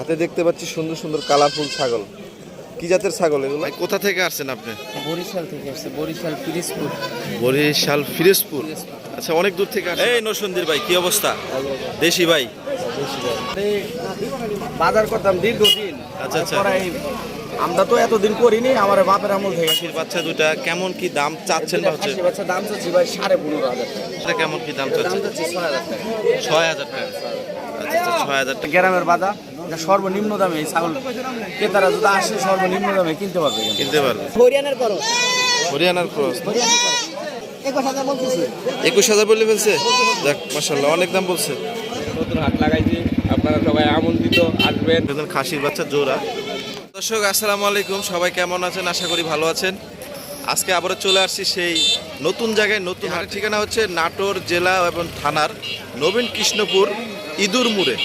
হাতে দেখতে পাচ্ছি সুন্দর সুন্দর কালারফুল ছাগল। কি জাতের ছাগল এগুলো? কোথা থেকে আসছেন আপনি? বরিশাল থেকে আসছে বরিশাল পিরিজপুর। বরিশাল ফিরোজপুর আচ্ছা অনেক দূর থেকে এই নরসন্দির ভাই কি অবস্থা? দেশি ভাই। বাজার করতাম দীর্ঘদিন। আচ্ছা, আচ্ছা। আমরা তো এতদিন করিনি আমার বাপের আমল থেকে। খাসির বাচ্চা দুটা কেমন কি দাম চাচ্ছেন বা হচ্ছে বাচ্চা দাম চাচ্ছি ভাই সাড়ে পনেরো হাজার টাকা। এটা কেমন কি দাম দাম চাচ্ছেন? ছয় হাজার টাকা। ছয় হাজার টাকা। আচ্ছা আচ্ছা ছয় হাজার টাকা। গ্রামের বাজার। এটা সর্বনিম্ন দামে এই ছাগল ক্রেতারা যদি আসে সর্বনিম্ন দামে কিনতে পারবে কিনতে। পারবে। হরিয়ানার করো হরিয়ানার ক্রস একুশ হাজার বলে ফেলছে? দেখ মাসাল্লাহ অনেক দাম বলছে। নতুন হাট লাগাইছি আপনারা সবাই আমন্ত্রিত আসবেন। একজন খাসির বাচ্চা জোড়া। দর্শক আসসালামু আলাইকুম সবাই কেমন আছেন? আশা করি ভালো আছেন। আজকে আবারও চলে আসছি সেই নতুন জায়গায় নতুন হাটের ঠিকানা হচ্ছে নাটোর জেলা এবং থানার নবীন কৃষ্ণপুর ইঁদুর মুড়ে।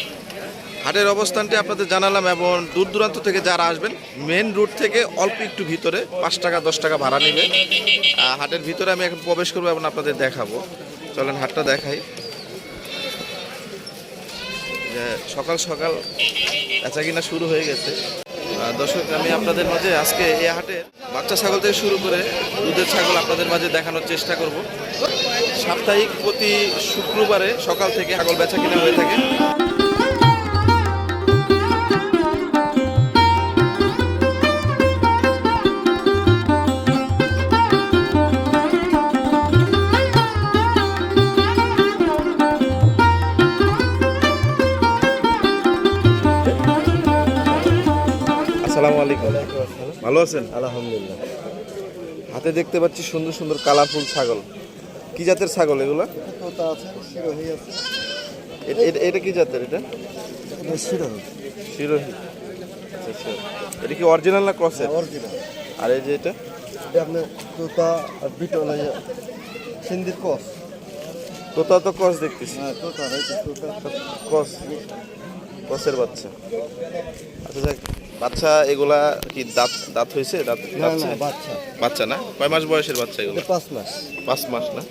হাটের অবস্থানটি আপনাদের জানালাম এবং দূর দূরান্ত থেকে যারা আসবেন মেন রুট থেকে অল্প একটু ভিতরে, পাঁচ টাকা, দশ টাকা ভাড়া নেবে। হাটের ভিতরে আমি এখন প্রবেশ করব এবং আপনাদের দেখাবো। চলেন হাটটা দেখাই। সকাল সকাল বেচা কিনা শুরু হয়ে গেছে। দর্শক, আমি আপনাদের মাঝে আজকে এই হাটে বাচ্চা ছাগল থেকে শুরু করে দুধের ছাগল আপনাদের মাঝে দেখানোর চেষ্টা করব। সাপ্তাহিক প্রতি শুক্রবারে সকাল থেকে ছাগল বেচা কিনা হয়ে থাকে। ভালো আছেন? আলহামদুলিল্লাহ। হাতে দেখতে পাচ্ছি সুন্দর সুন্দর কালারফুল ছাগল। কি জাতের ছাগল এগুলা? তোতা আছে শিরোহী আছে। এ- এ- এটা কি জাতের এটা? শিরোহী। শিরোহী। আচ্ছা আচ্ছা। এটা কি অরিজিনাল না ক্রসের অরিজিনাল আর এই যে এটা? এটা আপনার তোতা আর বিটল সিন্দির কস তোতা তো ক্রস দেখতেছি। হ্যাঁ ক্রস ক্রসের বাচ্চা। আচ্ছা যাক। বাচ্চা এগুলা কি দাঁত দাঁত হয়েছে? দাঁত? বাচ্চা। বাচ্চা না? কয় মাস বয়সের বাচ্চা এগুলো? পাঁচ মাস। পাঁচ মাস না?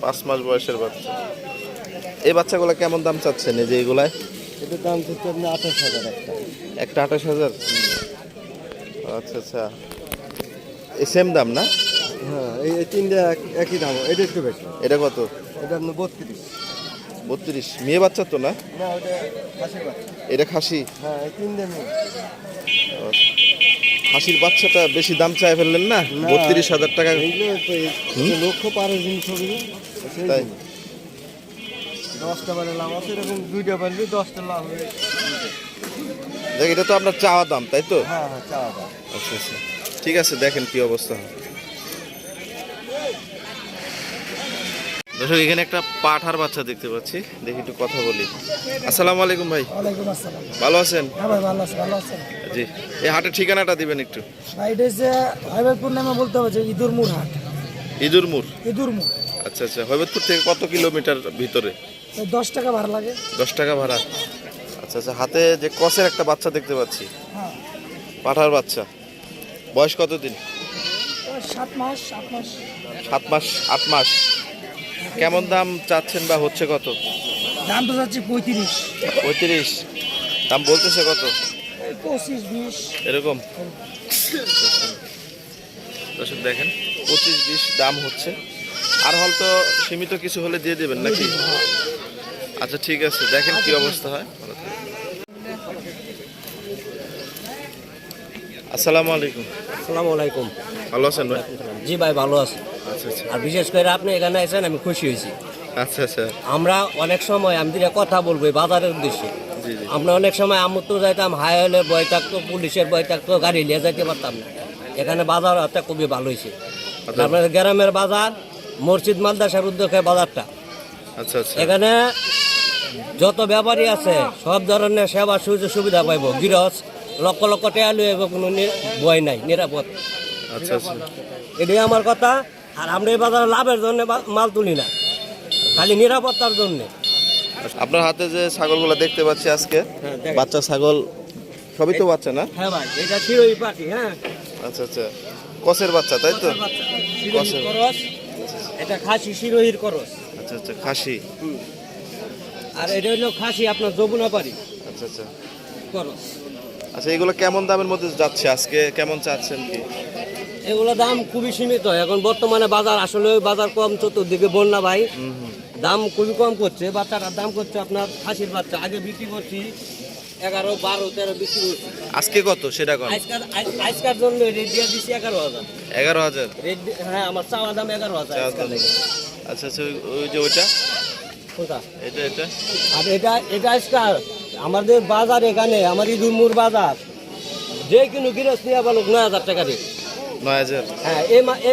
পাঁচ মাস বয়সের বাচ্চা। এই বাচ্চাগুলো কেমন দাম চাচ্ছেন এই যে এগুলায়? এটার দাম হচ্ছে আপনি আঠাশ হাজার একটা। একটা আঠাশ হাজার? আচ্ছা আচ্ছা। এই সেম দাম না? হ্যাঁ এই তিনটা এক- একই দাম। এটা একটু বেশি। এটা কত? এটা আপনার বত্রিশ। বত্রিশ। মেয়ে বাচ্চা তো না? না ওটা খাসির বাচ্চা। এটা খাসি? হ্যাঁ তিনটে মেয়ে। খাসির বাচ্চাটা বেশি দাম চাই ফেললেন না। বত্রিশ হাজার টাকা। লক্ষ্য পারে জিনিস না, তাই? দশটা বারে লাভ আছে এরকম দুইটা বারলে দশটা লাভ হবে দেখ এটা তো আপনার চাওয়া দাম তাই তো? হ্যাঁ হ্যাঁ চাওয়া দাম। আচ্ছা আচ্ছা। ঠিক আছে দেখেন কি অবস্থা। দর্শক এখানে একটা পাঠার বাচ্চা দেখতে পাচ্ছি। দেখি একটু কথা বলি। আসসালামু আলাইকুম ভাই। ওয়ালাইকুম ভালো আছেন? হ্যাঁ ভালো আছে ভালো আছেন? জি। এই হাটের ঠিকানাটা দিবেন একটু। হৈবতপুর নামে বলতে হবে যে ইঁদুরমুর হাট। ইঁদুরমুর ইঁদুরমুর আচ্ছা আচ্ছা। হৈবতপুর থেকে কত কিলোমিটার ভিতরে? দশ টাকা ভাড়া লাগে। দশ টাকা ভাড়া। আচ্ছা আচ্ছা। হাতে যে ক্রসের একটা বাচ্চা দেখতে পাচ্ছি। হ্যাঁ। পাঠার বাচ্চা। বয়স কত দিন সাত মাস আট মাস। সাত মাস আট মাস। কেমন দাম চাচ্ছেন বা হচ্ছে কত? দাম তো যাচ্ছে পঁয়ত্রিশ। পঁয়ত্রিশ। দাম বলতেছে কত? পঁচিশ বিশ। এরকম? দর্শক দেখেন পঁচিশ বিশ দাম হচ্ছে। আর হয়তো সীমিত কিছু হলে দিয়ে দেবেন নাকি? আচ্ছা ঠিক আছে দেখেন কি অবস্থা হয়। আসসালামু আলাইকুম। আসসালামু আলাইকুম। ভালো আছেন ভাই? জি ভাই ভালো আছি। আর বিশেষ করে আপনি এখানে এসেছেন আমি খুশি হয়েছি। আচ্ছা আচ্ছা। আমরা অনেক সময় আমি দিকে কথা বলব বাজারের উদ্দেশ্যে আমরা অনেক সময় আমুত্র যাইতাম হাইওয়েলের বয় থাকতো পুলিশের বয় থাকতো গাড়ি নিয়ে যাইতে পারতাম না। এখানে বাজার একটা খুবই ভালো হয়েছে। আচ্ছা। আপনার গ্রামের বাজার মসজিদ মালদাসার উদ্যোগে বাজারটা। আচ্ছা আচ্ছা। এখানে যত ব্যাপারী আছে সব ধরনের সেবা সুযোগ সুবিধা পাইব। গৃহস্থ লক্ষ লক্ষ টাকা লইব কোনো ভয় নাই নিরাপদ। আচ্ছা আচ্ছা। এটাই আমার কথা। আর আমরা এই বাজারে লাভের জন্য মাল তুলি না খালি নিরাপত্তার জন্য। আপনার হাতে যে ছাগলগুলো দেখতে পাচ্ছি আজকে বাচ্চা ছাগল সবই তো বাচ্চা না? হ্যাঁ ভাই এটা ওই পাখি হ্যাঁ। আচ্ছা আচ্ছা। কসের বাচ্চা তাই তো? শিরোহির করস এটা খাসি শিরোহির করস। আচ্ছা আচ্ছা খাসি। আর এটা হলো খাসি আপনার যমুনা পারি আচ্ছা আচ্ছা। খরচ আচ্ছা এগুলো কেমন দামের মধ্যে যাচ্ছে আজকে? কেমন চাচ্ছেন কি? এগুলো দাম খুবই সীমিত। এখন বর্তমানে বাজার আসলে বাজার কম চতুর্দিকে বন্যা ভাই। দাম খুবই কম করছে বাচ্চাটার দাম করছে আপনার খাসির বাচ্চা। আগে বিক্রি করছি এগারো বারো তেরো বিক্রি করছি। আজকে কত সেটা কম আজকাল আজকার জন্য রেট দিয়ে দিচ্ছি এগারো হাজার। এগারো হাজার? রেট হ্যাঁ আমার চাওয়া দাম এগারো হাজার। আচ্ছা আচ্ছা ওই- যে ওইটা? কোথা এটা এটা? আর এটা এটা আজকাল আমাদের বাজার এখানে আমার ইদুরমুর বাজার। যে কোনো গৃহস্থ নিয়ে বলো নয় হাজার টাকা রেট। নয় হাজার। হ্যাঁ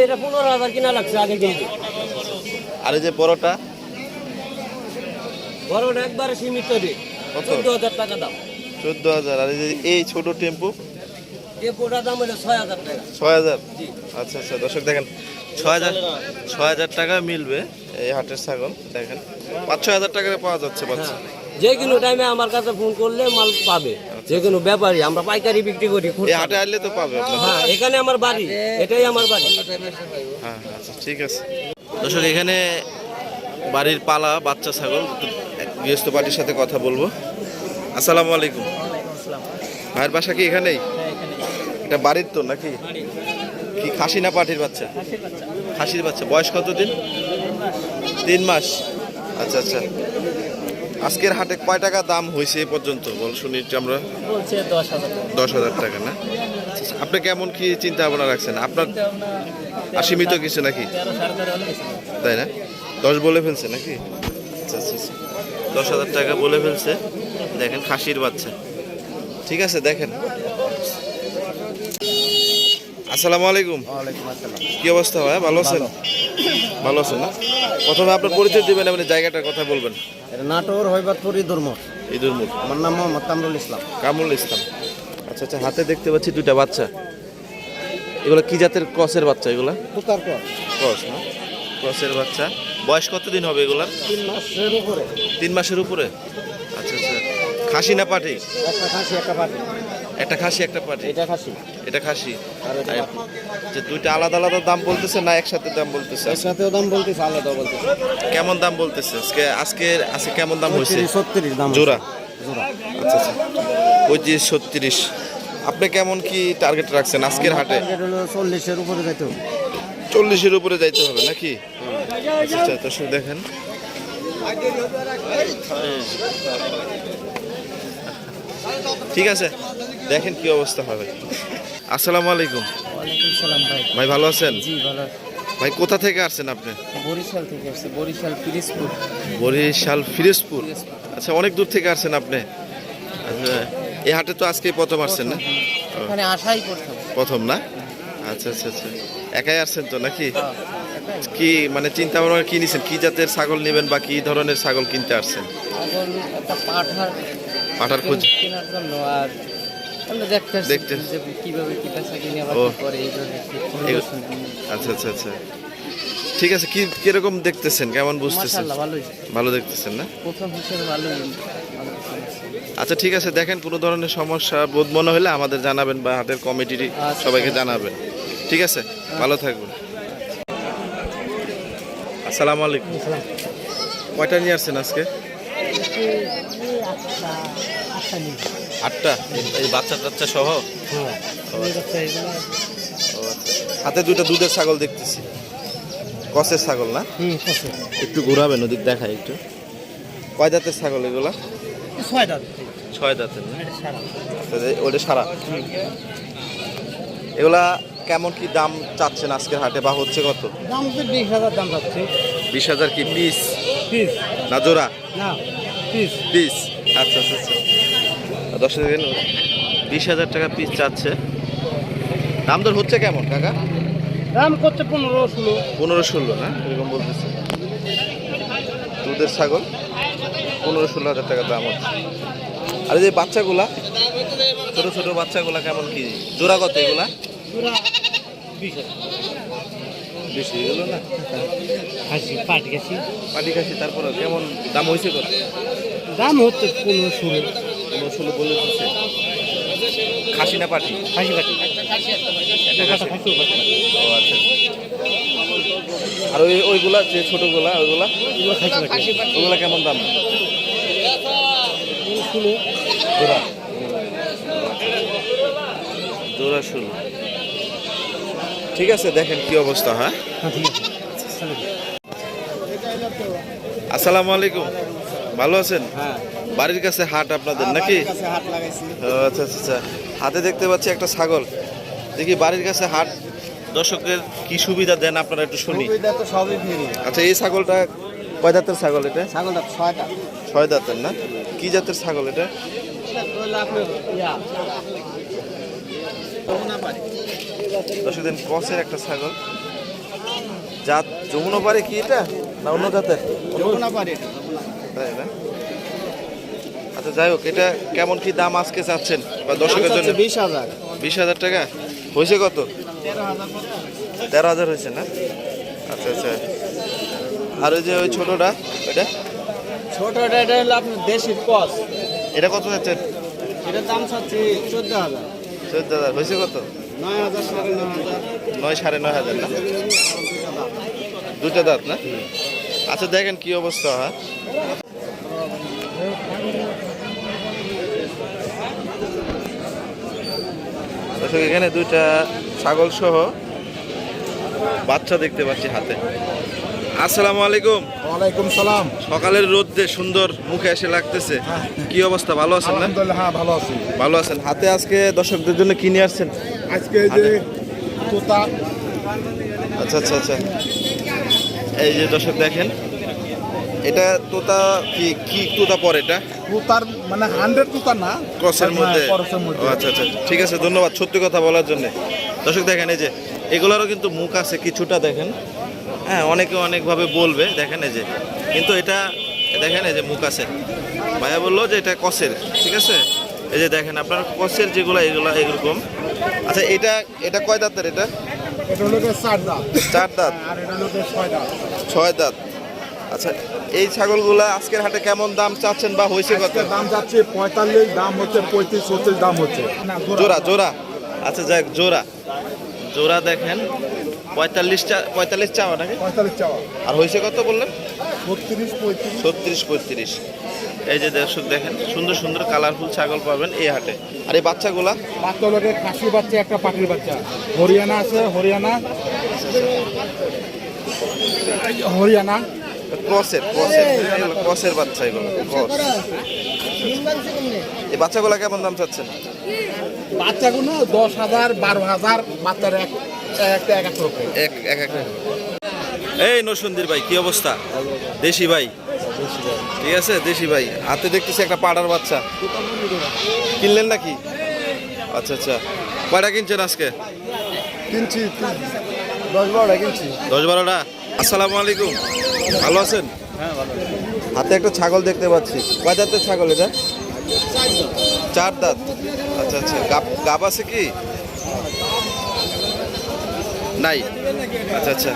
এটা পনেরো হাজার কিনা লাগছে আগে কিন্তু আর এই যে বড়টা বড়টা একবারে সীমিত রেট। চোদ্দ হাজার টাকা দাম। চোদ্দ হাজার। আর এই যে এই ছোট টেম্পু? এ দাম হলো ছয় হাজার টাকা। ছয় হাজার? আচ্ছা আচ্ছা দর্শক দেখেন ছয় হাজার ছয় হাজার টাকা মিলবে এই হাটের ছাগল দেখেন। পাঁচ ছয় হাজার টাকায় পাওয়া যাচ্ছে বাচ্চা যে কোনো টাইমে আমার কাছে ফোন করলে মাল পাবে। যে কোনো ব্যাপারী আমরা পাইকারি বিক্রি করি। এই হাটে আসলে তো পাবে হ্যাঁ এখানে আমার বাড়ি এটাই আমার বাড়ি। হ্যাঁ আচ্ছা ঠিক আছে। দর্শক এখানে বাড়ির পালা বাচ্চা ছাগল গৃহস্থ পার্টির সাথে কথা বলব। আসসালামু আলাইকুম। ভাইয়ের বাসা কি এখানেই? এটা বাড়ির তো নাকি? কি খাসি না পাটির বাচ্চা? খাসির বাচ্চা। বয়স কত দিন তিন মাস। আচ্ছা আচ্ছা। আজকের হাটে কয় টাকা দাম হয়েছে এ পর্যন্ত? বল শুনি একটু আমরা। বলছে দশ হাজার দশ হাজার টাকা না? আচ্ছা, আপনি কেমন কি চিন্তা ভাবনা রাখছেন? আপনার অসীমিত কিছু নাকি? তাই না? দশ বলে ফেলছে নাকি? আচ্ছা আচ্ছা আচ্ছা। দশ হাজার টাকা বলে ফেলছে। দেখেন খাসির বাচ্চা। ঠিক আছে দেখেন। আসসালামু আলাইকুম। কি অবস্থা ভাই ভালো আছেন? ভালো আছেন না? প্রথমে আপনার পরিচয় দিবেন আপনি জায়গাটার কথা বলবেন। এটা নাটোর হইবাদপুর ইদুরমোড় ঈদুল মোড় আমার নাম মোহাম্মদ কামরুল ইসলাম। কামরুল ইসলাম। আচ্ছা আচ্ছা হাতে দেখতে পাচ্ছি দুইটা বাচ্চা। এগুলো কি জাতের ক্রসের বাচ্চা এগুলো? কুতার ক্রস। ক্রস না? ক্রসের বাচ্চা। বয়স কতদিন হবে এগুলার? তিন মাসের উপরে। তিন মাসের উপরে? আচ্ছা আচ্ছা। খাসি না পাটি? একটা খাসি একটা পাটি। একটা খাসি একটা পাটি? এটা খাসি। এটা খাসি? যে দুইটা আলাদা আলাদা দাম বলতেছে না একসাথে দাম বলতেছে? একসাথেও দাম বলতেছে আলাদা বলতেছে। কেমন দাম বলতেছে? আজকে আজকে আজকে কেমন দাম হয়েছে? ছত্রিশ ছত্রিশ দাম। জোড়া? জোড়া। আচ্ছা আচ্ছা। পঁয়ত্রিশ ছত্রিশ। আপনি কেমন কি টার্গেট রাখছেন আজকের হাটে? চল্লিশের উপরে যাইতে হবে। চল্লিশের উপরে যাইতে হবে নাকি? আচ্ছা আচ্ছা দর্শক দেখেন। ঠিক আছে দেখেন কি অবস্থা হবে আসসালামু আলাইকুম। ভাই। ভাই ভালো আছেন? জি ভালো ভাই কোথা থেকে আসছেন আপনি? বরিশাল থেকে আসছে বরিশাল পিরিজপুর। বরিশাল ফিরোজপুর আচ্ছা অনেক দূর থেকে আসছেন আপনি। আচ্ছা এই হাটে তো আজকেই প্রথম আসছেন না? এখানে আসাই করতাম প্রথম না? আচ্ছা আচ্ছা আচ্ছা। একাই আসছেন তো নাকি? কি মানে চিন্তা ভাবনা কি নিছেন? কি জাতের ছাগল নেবেন বা কি ধরনের ছাগল কিনতে আসছেন? এখন একটা পাঠার পাঠার খোঁজ? কেনার জন্য আর আমরা দেখতে দেখতে। কীভাবে কি পেশা কিনে আবার ও। কি করে এইভাবে কি এগো- আচ্ছা আচ্ছা আচ্ছা। ঠিক আছে কি কীরকম দেখতেছেন? কেমন বুঝতেছেন? ভালো দেখতেছেন না? আচ্ছা ঠিক আছে দেখেন কোনো ধরনের সমস্যা বোধ মনে হলে আমাদের জানাবেন বা হাতের কমিটির আচ্ছা, সবাইকে জানাবেন। ঠিক আছে ভালো থাকবেন আসসালামু আলাইকুম। কয়টা নিয়ে আসছেন আজকে? আটটা? এই বাচ্চা টাচ্চা সহ? ও আচ্ছা। হাতে দুটো দুধের ছাগল দেখতেছি। কসের ছাগল না? একটু ঘোরাবেন ওদিক দেখায় একটু। কয় দাঁতের ছাগল এগুলা? ছয় দাঁত। ছয় দাঁতের আচ্ছা, ওটা সারা। এগুলা কেমন কি দাম চাচ্ছেন আজকের হাটে বা হচ্ছে কত? দাম বিশ হাজার দাম পাচ্ছে বিশ হাজার কি পিস? পিস। না জোড়া? না পিস। পিস। আচ্ছা আচ্ছা আচ্ছা। দশ হাজার বিশ হাজার টাকা পিস চাচ্ছে। দাম দর হচ্ছে কেমন কাকা? দাম করছে পনেরো ষোলো। পনেরো ষোলো না? এরকম বলতেছে। দুধের ছাগল পনেরো ষোলো হাজার টাকা দাম হচ্ছে। আর এই যে বাচ্চাগুলা ছোট ছোট বাচ্চাগুলা কেমন কি? জোড়া কত এগুলা? বেশি এগুলো না? খাসি পাট খাসি তারপরে কেমন দাম হয়েছে কত? দাম হচ্ছে পনেরো ষোলো। পনেরো ষোলো বলে দিচ্ছে। খাসি না পাটি। খাসি পাটি। একটা খাসি। খাসি ও আচ্ছা। আর ওই ওইগুলা যে ছোটগুলা ওইগুলা? ওগুলা কেমন দাম? ষোলো। জোড়া। ষোলো। ঠিক আছে দেখেন কি অবস্থা হ্যাঁ? আসসালামু আলাইকুম। ভালো আছেন? হ্যাঁ। বাড়ির কাছে হাট আপনাদের নাকি? ও, আচ্ছা আচ্ছা আচ্ছা। হাতে দেখতে পাচ্ছি একটা ছাগল। দেখি বাড়ির কাছে হাট। দর্শকদের কি সুবিধা দেন আপনারা একটু শুনি। সবই আচ্ছা এই ছাগলটা কয় দাঁতের ছাগল এটা? ছাগলটা ছয়টা। ছয় দাঁতের না? কি জাতের ছাগল এটা? দর্শক দিন কসের একটা ছাগল। জাত যমুনা পারে কি এটা? না অন্য জাতের? তাই না? আচ্ছা যাই হোক এটা কেমন কি দাম আজকে চাচ্ছেন বা দর্শকের জন্য? বিশ হাজার। বিশ হাজার টাকা? হয়েছে কত? তেরো হাজার হয়েছে না? আচ্ছা আচ্ছা। আর ওই যে ওই ছোটোটা এটা ছোটোটা এটা হলো আপনার দেশির কস এটা কত চাচ্ছেন? এটার দাম চাচ্ছি চোদ্দ হাজার। চোদ্দ হাজার। হয়েছে কত? নয় হাজার সাড়ে নয় হাজার। নয় সাড়ে নয় হাজার না? দুটা দাঁত না? আচ্ছা দেখেন কি অবস্থা হ্যাঁ? দর্শক এখানে দুইটা ছাগল সহ বাচ্চা দেখতে পাচ্ছি হাতে। আসসালামু আলাইকুম। ওয়ালাইকুম সালাম। সকালের রোদ্রে সুন্দর মুখে এসে লাগতেছে। কি অবস্থা ভালো আছেন না? আলহামদুলিল্লাহ হ্যাঁ ভালো আছি। ভালো আছেন। হাতে আজকে দর্শকদের জন্য কিনে আসছেন? আজকে এই যে তোতা। আচ্ছা আচ্ছা আচ্ছা। এই যে দর্শক দেখেন এটা তোতা কি কি তোতা পরে এটা? তোতার মানে হান্ড্রেড তোতা না। ক্রসের মধ্যে? হ্যাঁ, ক্রসের মধ্যে আচ্ছা আচ্ছা। ঠিক আছে ধন্যবাদ সত্যি কথা বলার জন্য। দর্শক দেখেন এই যে এগুলোরও কিন্তু মুখ আছে কিছুটা দেখেন। হ্যাঁ অনেকে অনেকভাবে বলবে দেখেন এই যে। কিন্তু এটা দেখেন এই যে মুখ আছে। ভাইয়া বলল যে এটা কসের ঠিক আছে? এই যে দেখেন আপনার কসের যেগুলো এগুলো এরকম। আচ্ছা এটা এটা কয় দাঁতের এটা? এটা হলো চার দাঁত। চার দাঁত? আর এটা হলো ছয় দাঁত। ছয় দাঁত। আচ্ছা এই ছাগলগুলা আজকের হাটে কেমন দাম চাচ্ছেন বা হয়েছে কত? দাম যাচ্ছে পঁয়তাল্লিশ দাম হচ্ছে পঁয়ত্রিশ ছত্রিশ দাম হচ্ছে। জোড়া জোড়া। আচ্ছা যাক জোড়া। জোড়া দেখেন পঁয়তাল্লিশ চা পঁয়তাল্লিশ চাওয়া নাকি? পঁয়তাল্লিশ চাওয়া। আর হয়েছে কত বললেন? ছত্রিশ পঁয়ত্রিশ। ছত্রিশ পঁয়ত্রিশ। এই যে দর্শক দেখেন সুন্দর সুন্দর কালারফুল ছাগল পাবেন এই হাটে। আর এই বাচ্চাগুলা? বাচ্চা খাসি বাচ্চা একটা পাটির বাচ্চা। হরিয়ানা আছে হরিয়ানা। হরিয়ানা। ক্রসের ক্রসের ক্রসের বাচ্চা এগুলো ক্রস। এই বাচ্চাগুলা কেমন দাম চাচ্ছেন? বাচ্চাগুলো দশ হাজার বারো হাজার বাচ্চার এক একটা এক এক এক এক এক এই নসুন্দির ভাই কি অবস্থা? দেশি ভাই? ঠিক আছে দেশি ভাই। হাতে দেখতেছি একটা পাড়ার বাচ্চা। কিনলেন নাকি? আচ্ছা আচ্ছা। কয়টা কিনছেন আজকে? কিনছি। দশ বারোটা কিনছি। দশ বারোটা? আসসালামু আলাইকুম। ভালো আছেন? হাতে একটা ছাগল দেখতে পাচ্ছি। কয় দাঁতের ছাগল এটা? চার দাঁত। আচ্ছা আচ্ছা। গাব আছে কি? নাই। আচ্ছা আচ্ছা।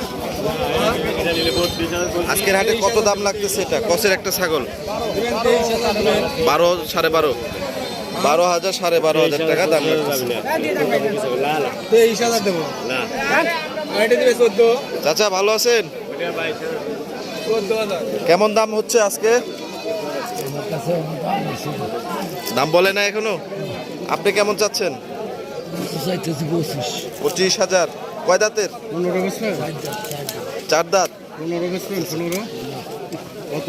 আজকের হাটে কত দাম লাগতেছে এটা? কসের একটা ছাগল? বারো সাড়ে বারো। বারো হাজার সাড়ে বারো হাজার টাকা দাম লাগতেছে। তেইশ হাজার দেবো। চাচা ভালো আছেন? কেমন দাম হচ্ছে আজকে? দাম বলে না এখনও? আপনি কেমন চাচ্ছেন? পঁচিশ হাজার। কয় দাঁতের? চার দাঁত। পনেরো বেসবেন পনেরো। কত?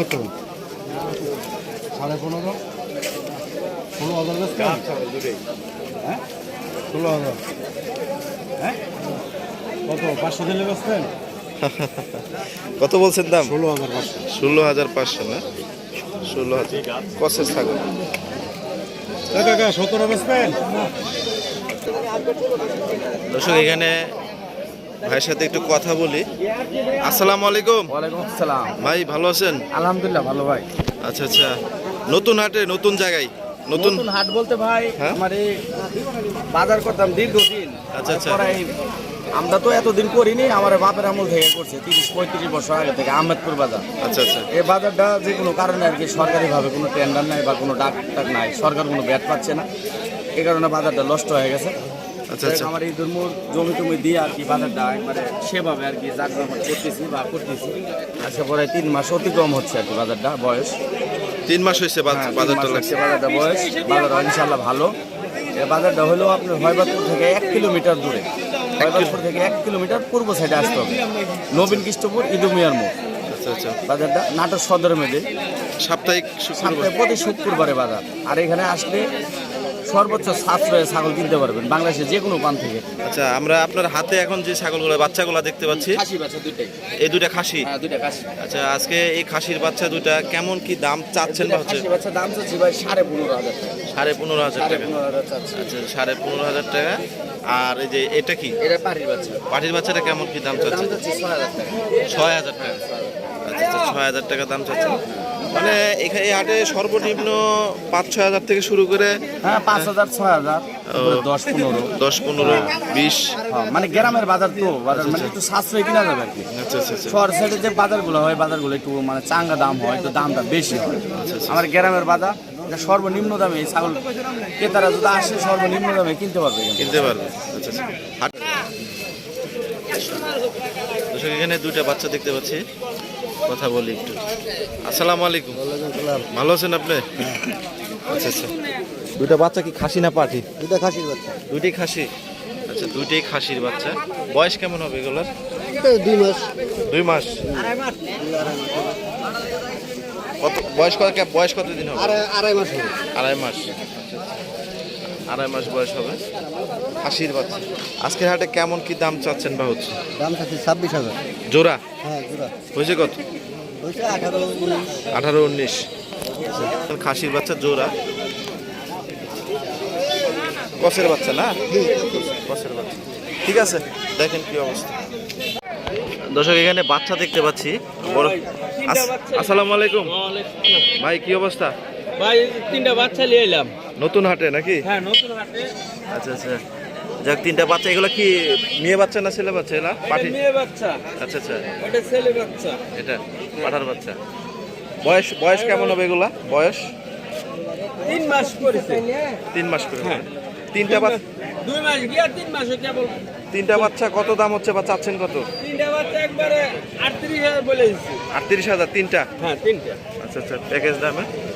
কত? সাড়ে পনেরো। ষোলো হাজার হ্যাঁ? ষোলো হাজার। হ্যাঁ? কত পাঁচশো দিলে বেসবেন কত বলছেন দাম? ষোলো হাজার পাঁচশো। ষোলো হাজার পাঁচশো না? ষোলো হাজার। ছাগল? কাকা সতেরো বেসবেন দর্শক এখানে ভাইয়ের সাথে একটু কথা বলি। আসসালামু আলাইকুম। ওয়ালাইকুম আসসালাম। ভাই ভালো আছেন? আলহামদুলিল্লাহ ভালো ভাই। আচ্ছা আচ্ছা। নতুন হাটে নতুন জায়গায়? নতুন হাট বলতে ভাই হ্যাঁ? আমার এই বাজার করতাম দীর্ঘদিন। আচ্ছা, আচ্ছা। আমরা তো এতদিন করিনি আমার বাপের আমল থেকে করছে তিরিশ পঁয়ত্রিশ বছর আগে থেকে আহমেদপুর বাজার। আচ্ছা আচ্ছা। এই বাজারটা যে কোনো কারণে আর কি সরকারিভাবে কোনো টেন্ডার নাই বা কোনো ডাক টাক নাই সরকার কোনো ব্যাট পাচ্ছে না। এই কারণে বাজারটা নষ্ট হয়ে গেছে। আচ্ছা, আচ্ছা। আমার এই দুর্মুর জমি টমি দিয়ে আর কি বাজারটা একবারে সেভাবে আর কি জাকজমক করতেছি বা করতেছি। আজকে পরে তিন মাস অতিক্রম হচ্ছে আর কি বাজারটা বয়স। তিন মাস হয়েছে হ্যাঁ, বাজারটা লাগছে। বাজারটা বয়স। বাজারটা ইনশাল্লাহ ভালো। এই বাজারটা হলো আপনার হয়বাদপুর থেকে এক কিলোমিটার দূরে। হয়বাদপুর থেকে এক কিলোমিটার পূর্ব সাইডে আসতে হবে। নবীন কৃষ্ণপুর ইদুমিয়ার মোড় আচ্ছা আচ্ছা। বাজারটা নাটোর সদর মেদে সাপ্তাহিক শুক্রবার। প্রতি শুক্রবারে বাজার। আর এখানে আসলে সর্বোচ্চ সাশ্রয়ে ছাগল কিনতে পারবেন বাংলাদেশের যে কোনো পান থেকে। আচ্ছা আমরা আপনার হাতে এখন যে ছাগলগুলো বাচ্চাগুলো দেখতে পাচ্ছি। খাসি বাচ্চা দুইটাই। এই দুটা খাসি? হ্যাঁ দুইটা খাসি। আচ্ছা আজকে এই খাসির বাচ্চা দুটা কেমন কি দাম চাচ্ছেন বা হচ্ছে? খাসি বাচ্চা দাম চাচ্ছি ভাই সাড়ে পনেরো হাজার টাকা। সাড়ে পনেরো হাজার টাকা। পনেরো হাজার চাচ্ছি। আচ্ছা সাড়ে পনেরো হাজার টাকা। আর এই যে এটা কি? এটা বাচ্চা। পাটির বাচ্চাটা কেমন কি দাম চাচ্ছি ছয় হাজার টাকা। ছয় হাজার টাকা। আচ্ছা আচ্ছা ছয় হাজার টাকা দাম চাচ্ছেন। মানে এখানে এই হাটে সর্বনিম্ন পাঁচ ছয় হাজার থেকে শুরু করে হ্যাঁ পাঁচ হাজার ছয় হাজার দশ পনেরো। দশ পনেরো বিশ। হ্যাঁ, মানে গ্রামের বাজার তো বাজার মানে একটু সাশ্রয় কিনা যাবে আর কি। আচ্ছা আচ্ছা আচ্ছা। শহর সাইডে যে বাজারগুলো হয় বাজারগুলো একটু মানে চাঙ্গা দাম হয় একটু দামটা বেশি হয়। আমার গ্রামের বাজার সর্বনিম্ন দামে এই ছাগল ক্রেতারা যদি আসে সর্বনিম্ন দামে কিনতে পারবে কিনতে পারবে। আচ্ছা এখানে দুইটা বাচ্চা দেখতে পাচ্ছি। কথা বলি একটু। আসসালামু আলাইকুম। ভালো আছেন আপনি? আচ্ছা আচ্ছা। দুইটা বাচ্চা কি খাসি না পাটি দুটা খাসির বাচ্চা। দুইটাই খাসি? আচ্ছা দুইটাই খাসির বাচ্চা। বয়স কেমন হবে এগুলোর? দুই মাস। দুই মাস। কত বয়স কত বয়স কত দিন হবে? আড়াই মাস আড়াই মাস। আড়াই মাস বয়স হবে। খাসির বাচ্চা। আজকের হাটে কেমন কি দাম চাচ্ছেন বা হচ্ছে? দাম থাকছে ছাব্বিশ হাজার। জোড়া? হ্যাঁ জোড়া। হয়েছে কত? হয়েছে আঠারো উনিশ। আঠারো উনিশ। খাসির বাচ্চা জোড়া। কসের বাচ্চা না? কসের বাচ্চা। ঠিক আছে দেখেন কি অবস্থা। দর্শক এখানে বাচ্চা দেখতে পাচ্ছি। বড় আস- আসসালামু আলাইকুম। ভাই কি অবস্থা? ভাই তিনটা বাচ্চা নিয়ে এলাম। নতুন হাটে নাকি? হ্যাঁ নতুন হাটে। আচ্ছা আচ্ছা। যাক তিনটা বাচ্চা এগুলো কি মেয়ে বাচ্চা না ছেলে বাচ্চা এলা পাঠি? মেয়ে বাচ্চা। আচ্ছা আচ্ছা। ছেলে বাচ্চা। এটা পাঠার বাচ্চা। বয়স বয়স কেমন হবে এগুলা? বয়স? তিন মাস করেছে। তিন মাস করে। তিনটা বাচ্চা দুই মাস গিয়া তিন মাস কেবল তিনটা বাচ্চা কত দাম হচ্ছে বা চাচ্ছেন কত? তিনটা বাচ্চা একবারে আটত্রিশ হাজার বলে দিচ্ছি আটত্রিশ হাজার তিনটা? হ্যাঁ তিনটা। আচ্ছা আচ্ছা প্যাকেজ দামে এই যে,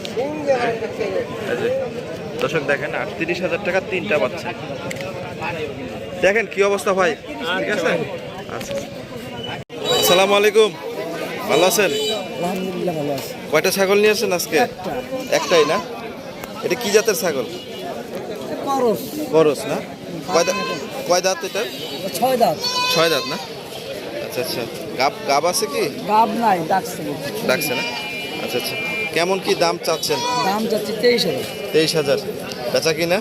দর্শক দেখেন আটত্রিশ হাজার টাকা তিনটা বাচ্চা। দেখেন কি অবস্থা ভাই। ঠিক আছে? আচ্ছা। আসসালামু আলাইকুম। ভালো আছেন? কয়টা ছাগল নিয়ে আসছেন আজকে? একটাই না? এটা কি জাতের ছাগল? করস না? কয় দাঁত কয় দাঁত এটা? ছয় দাঁত। ছয় দাঁত না? আচ্ছা আচ্ছা। গাব গাব আছে কি? গাব নাই ডাকছে। ডাকছে না? আচ্ছা আচ্ছা। কেমন কি দাম চাচ্ছেন? দাম যাচ্ছে তেইশ হাজার। তেইশ হাজার। বেচা কি না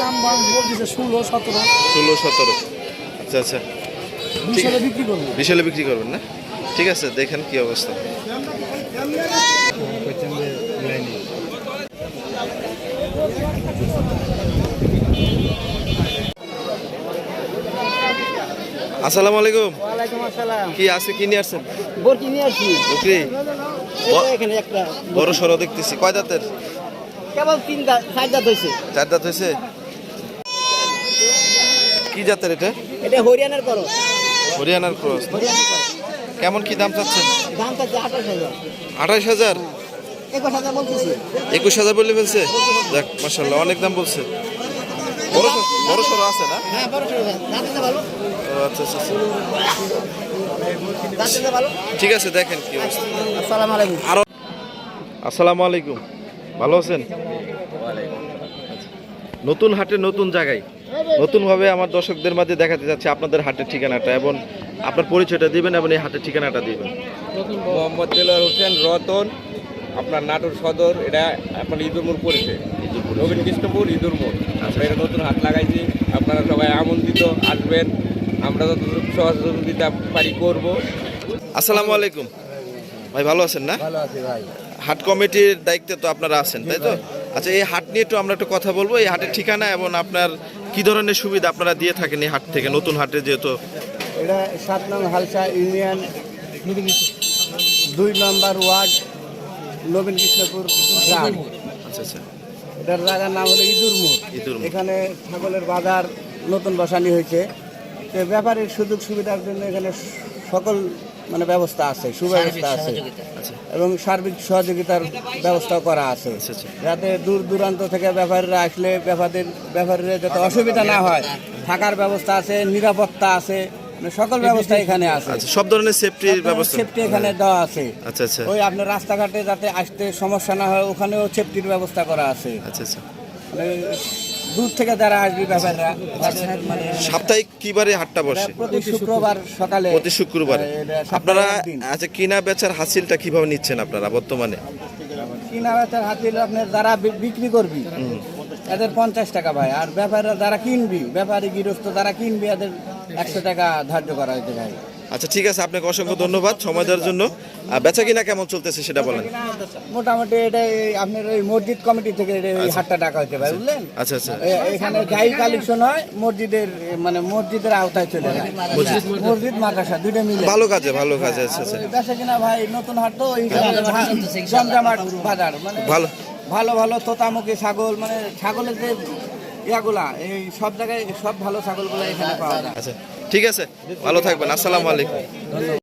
দাম বলতেছে ষোলো সতেরো। ষোলো সতেরো। আচ্ছা আচ্ছা। বিশালে বিক্রি করবেন না? ঠিক আছে দেখেন কি অবস্থা। আসসালামু আলাইকুম। ওয়ালাইকুম আসসালাম। কি আছে কি নিয়ে আসছেন? বরকি নিয়ে আসছি। বকরি এই এখানে একটা বড় সড়ো দেখতেছি। কয় দাঁতের? কেবল তিন দাঁত চার দাঁত হয়েছে চার দাঁত হয়েছে কি জাতের এটা? এটা হরিয়ানার করো। হরিয়ানার ক্রস। কেমন কি দাম চাচ্ছেন? দাম চাচ্ছে আঠাশ হাজার। আঠাশ হাজার? একুশ হাজার বলতেছি। একুশ হাজার বলে ফেলছে? দেখ মাসাল্লাহ অনেক দাম বলছে। বড় সড়ো- আছে না? হ্যাঁ বড় সড়ো দাঁতে ভালো? ও আচ্ছা আচ্ছা আচ্ছা। দাঁতে ভালো? ঠিক আছে দেখেন কি অবস্থা। আসসালামু আলাইকুম। আরও আসসালামু আলাইকুম। ভালো আছেন? নতুন হাটে নতুন জায়গায়। নতুনভাবে আমার দর্শকদের মাঝে দেখাতে যাচ্ছে আপনাদের হাটের ঠিকানাটা এবং আপনার পরিচয়টা দিবেন এবং এই হাটের ঠিকানাটা দিবেন। মোহাম্মদ দেলোয়ার হোসেন রতন আপনার নাটোর সদর এটা আপনার ইঁদুর মোড় পড়েছে। নবীন কৃষ্ণপুর ইঁদুর মোড়। আমরা এটা নতুন হাট লাগাইছি। আপনারা সবাই আমন্ত্রিত আসবেন। আমরা যতটুকু সহযোগিতা পারি করব। আসসালামু আলাইকুম। ভাই ভালো আছেন না? ভালো আছি ভাই। হাট কমিটির দায়িত্বে তো আপনারা আছেন তাই তো? আচ্ছা এই হাট নিয়ে একটু আমরা একটু কথা বলব। এই হাটের ঠিকানা এবং আপনার কি ধরনের সুবিধা আপনারা দিয়ে থাকেন এই হাট থেকে? নতুন হাটে যেহেতু এটা সাত নং হালসা ইউনিয়ন দুই নম্বর ওয়ার্ড নবীন কৃষ্ণপুর গ্রাম। আচ্ছা আচ্ছা। এটার জায়গার নাম হলো ইঁদুর এখানে ছাগলের বাজার নতুন বসানি হয়েছে। তো ব্যাপারের সুযোগ সুবিধার জন্য এখানে সকল মানে ব্যবস্থা আছে সুব্যবস্থা আছে। এবং সার্বিক সহযোগিতার ব্যবস্থা করা আছে। আচ্ছা, আচ্ছা। যাতে দূর দূরান্ত থেকে ব্যাপারীরা আসলে ব্যাপারীর ব্যাপারীরা যাতে অসুবিধা না হয়। থাকার ব্যবস্থা আছে নিরাপত্তা আছে। সকল ব্যবস্থা এখানে আছে। আচ্ছা সব ধরনের সেফটির ব্যবস্থা। সেফটি এখানে দেওয়া আছে। আচ্ছা আচ্ছা। ওই আপনার রাস্তাঘাটে যাতে আসতে সমস্যা না হয় ওখানেও সেফটির ব্যবস্থা করা আছে। আচ্ছা আচ্ছা। মানে দূর থেকে যারা আসবে ব্যাপাররা মানে সাপ্তাহিক কিবারে হাটটা বসে? প্রতি শুক্রবার সকালে প্রতি শুক্রবার। আপনারা। আচ্ছা কিনা বেচার হাসিলটা কীভাবে নিচ্ছেন আপনারা বর্তমানে? কিনা বেচার হাতিল আপনার যারা বিক্রি করবি এদের পঞ্চাশ টাকা ভাই। আর ব্যাপারীরা যারা কিনবি ব্যাপারী গৃহস্থ যারা কিনবি এদের একশো টাকা ধার্য করা হয়েছে ভাই। আচ্ছা ঠিক আছে আপনাকে অসংখ্য ধন্যবাদ সময় দেওয়ার জন্য। বেচা কিনা কেমন চলতেছে সেটা বলেন। মোটামুটি এটা আপনার ওই মসজিদ কমিটি থেকে এই হাটটা ডাকা হয়েছে ভাই বুঝলেন? আচ্ছা আচ্ছা। এখানে যাই কালেকশন হয় মসজিদের মানে মসজিদের আওতায় চলে যায়। মসজিদ। মাদ্রাসা দুইটা মিলে। ভালো কাজে ভালো কাজে আচ্ছা আচ্ছা। বেচা কিনা ভাই নতুন হাট তো জমজমাট বাজার মানে ভালো। ভালো ভালো তোতামুখী ছাগল মানে ছাগলের যে ইয়াগুলা, এই সব জায়গায় সব ভালো ছাগলগুলা এখানে পাওয়া যায়। আচ্ছা ঠিক আছে, ভালো থাকবেন, আসসালামু আলাইকুম।